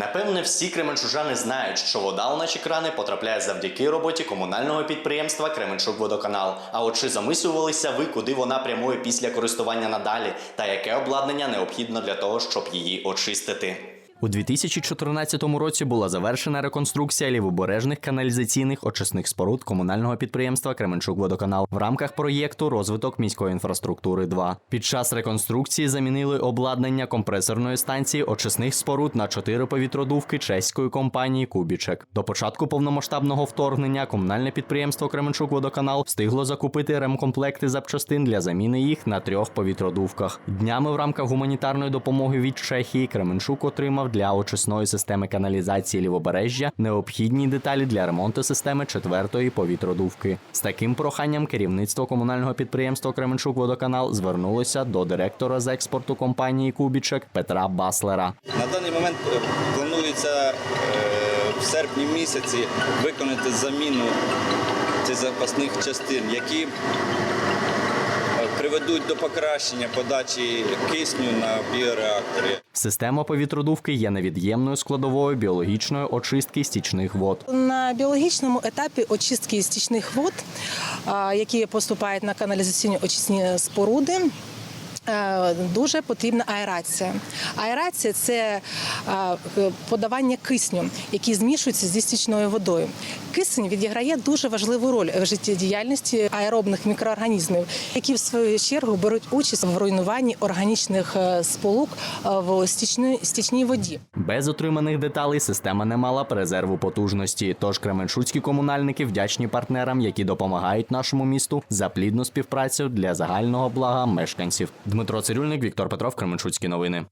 Напевне, всі кременчужани знають, що вода у наші крани потрапляє завдяки роботі комунального підприємства Кременчук-Водоканал. А от чи замислювалися ви, куди вона прямує після користування надалі, та яке обладнання необхідно для того, щоб її очистити? У 2014 році була завершена реконструкція лівобережних каналізаційних очисних споруд комунального підприємства Кременчук-Водоканал в рамках проєкту Розвиток міської інфраструктури 2 Під час реконструкції замінили обладнання компресорної станції очисних споруд на чотири повітродувки чеської компанії Кубічек. До початку повномасштабного вторгнення комунальне підприємство Кременчук-Водоканал встигло закупити ремкомплекти запчастин для заміни їх на трьох повітродувках. Днями в рамках гуманітарної допомоги від Чехії Кременчук отримав для очисної системи каналізації лівобережжя необхідні деталі для ремонту системи четвертої повітродувки. З таким проханням керівництво комунального підприємства Кременчук Водоканал звернулося до директора з експорту компанії Кубічек Петра Баслера. На даний момент е, планується е, в серпні місяці виконати заміну цих запасних частин, які приведуть до покращення подачі кисню на біореакторі. Система повітродувки є невід'ємною складовою біологічної очистки стічних вод. На біологічному етапі очистки стічних вод, які поступають на каналізаційні очисні споруди. Дуже потрібна аерація. Аерація це подавання кисню, який змішується зі стічною водою. Кисень відіграє дуже важливу роль в життєдіяльності аеробних мікроорганізмів, які в свою чергу беруть участь в руйнуванні органічних е, сполук е, в стічній, стічній воді. Без отриманих деталей система не мала резерву потужності. Тож кременчуцькі комунальники вдячні партнерам, які допомагають нашому місту за плідну співпрацю для загального блага мешканців. Дмитро Цирюльник, Віктор Петров, Кременчуцькі новини.